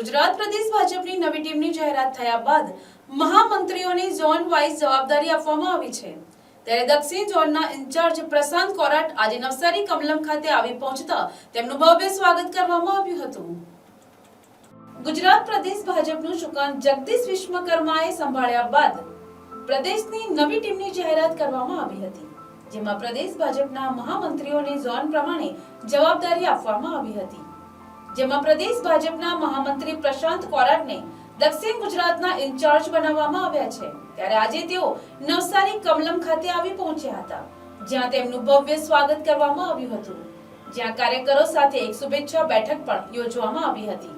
ગુજરાત પ્રદેશ ભાજપની નવી ટીમની જાહેરાત થયા બાદ મહામંત્રીઓની ઝોન વાઇઝ જવાબદારી આપવામાં આવી છે. ત્યારે દક્ષિણ ઝોનના ઇન્ચાર્જ પ્રશાંત કોરાટ આજે નવસારી કમલમ ખાતે આવી પહોંચતા તેમનું ભવ્ય સ્વાગત કરવામાં આવ્યું હતું. ગુજરાત પ્રદેશ ભાજપનું સુકાન જગદીશ વિશ્વકર્માએ સંભાળ્યા બાદ પ્રદેશની નવી ટીમની જાહેરાત કરવામાં આવી હતી, જેમાં પ્રદેશ ભાજપના મહામંત્રીઓને ઝોન પ્રમાણે જવાબદારી આપવામાં આવી હતી. જેમાં પ્રદેશ ભાજપના મહામંત્રી પ્રશાંત કોરાટને દક્ષિણ ગુજરાતના ઇન્ચાર્જ બનાવવામાં આવ્યા છે. ત્યારે આજે તેઓ નવસારી કમલમ ખાતે આવી પહોંચ્યા હતા, જ્યાં તેમનું ભવ્ય સ્વાગત કરવામાં આવ્યું હતું. જ્યાં કાર્યકરો સાથે એક શુભેચ્છા બેઠક પણ યોજવામાં આવી હતી.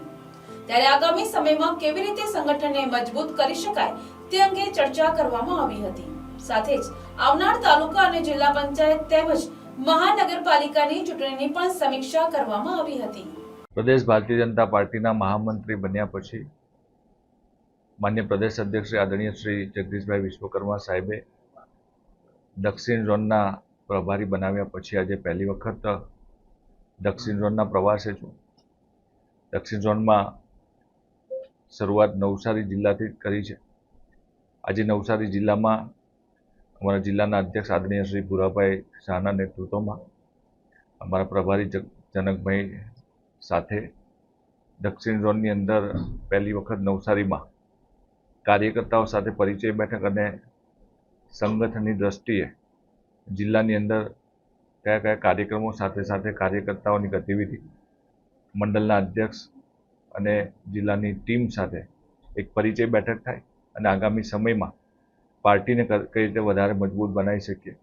ત્યારે આગામી સમયમાં કેવી રીતે સંગઠનને મજબૂત કરી શકાય તે અંગે ચર્ચા કરવામાં આવી હતી. સાથે જ આવનાર તાલુકા અને જિલ્લા પંચાયત તેમજ મહાનગરપાલિકાની ચૂંટણીની પણ સમીક્ષા કરવામાં આવી હતી. પ્રદેશ ભારતીય જનતા પાર્ટીના મહામંત્રી બન્યા પછી માન્ય પ્રદેશ અધ્યક્ષ શ્રી આદરણીય શ્રી જગદીશભાઈ વિશ્વકર્મા સાહેબે દક્ષિણ ઝોનના પ્રભારી બનાવ્યા પછી આજે પહેલી વખત દક્ષિણ ઝોનના પ્રવાસે છું. દક્ષિણ ઝોનમાં શરૂઆત નવસારી જિલ્લાથી જ કરી છે. આજે નવસારી જિલ્લામાં અમારા જિલ્લાના અધ્યક્ષ આદરણીય શ્રી ભૂરાભાઈ શાહના નેતૃત્વમાં અમારા પ્રભારી જનકભાઈ સાથે દક્ષિણ ઝોનની અંદર પહેલી વખત નવસારીમાં કાર્યકર્તાઓ સાથે પરિચય બેઠક અને સંગઠનની દ્રષ્ટિએ જિલ્લાની અંદર કયા કયા કાર્યક્રમો સાથે સાથે કાર્યકર્તાઓની ગતિવિધિ, મંડળના અધ્યક્ષ અને જિલ્લાની ટીમ સાથે એક પરિચય બેઠક થાય અને આગામી સમયમાં પાર્ટીને કઈ રીતે વધારે મજબૂત બનાવી શકીએ,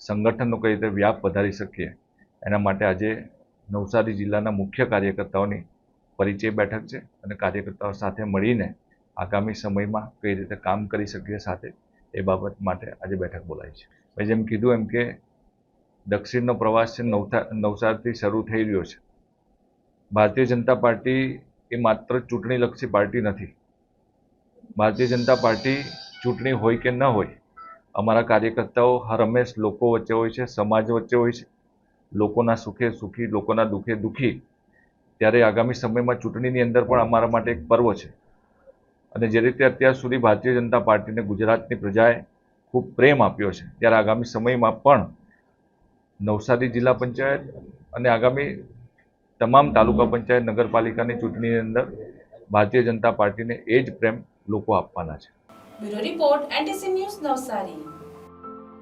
સંગઠનનો કઈ રીતે વ્યાપ વધારી શકીએ, એના માટે આજે નવસારી જિલ્લાના મુખ્ય કાર્યકર્તાઓની પરિચય બેઠક છે અને કાર્યકર્તાઓ સાથે મળીને આગામી સમયમાં કઈ રીતે કામ કરી શકીએ સાથે એ બાબત માટે આજે બેઠક બોલાવી છે. મેં જેમ કીધું એમ કે દક્ષિણનો પ્રવાસ છે નવસા નવસારીથી શરૂ થઈ રહ્યો છે. ભારતીય જનતા પાર્ટી એ માત્ર ચૂંટણીલક્ષી પાર્ટી નથી. ભારતીય જનતા પાર્ટી ચૂંટણી હોય કે ન હોય, અમારા કાર્યકર્તાઓ હર હંમેશ લોકો વચ્ચે હોય છે, સમાજ વચ્ચે હોય છે. લોકોના સુખે સુખી, લોકોના દુઃખે દુઃખી, ત્યારે આગામી સમયમાં ચૂંટણીની અંદર પણ અમારા માટે એક પર્વ છે. અને જે રીતે અત્યાર સુધી ભારતીય જનતા પાર્ટીને ગુજરાતની પ્રજાએ ખૂબ પ્રેમ આપ્યો છે, ત્યારે આગામી સમયમાં પણ નવસારી જિલ્લા પંચાયત અને આગામી તમામ તાલુકા પંચાયત, નગરપાલિકાની ચૂંટણીની અંદર ભારતીય જનતા પાર્ટીને એ જ પ્રેમ લોકો આપવાના છે. Bureau report, NTC news Navsari.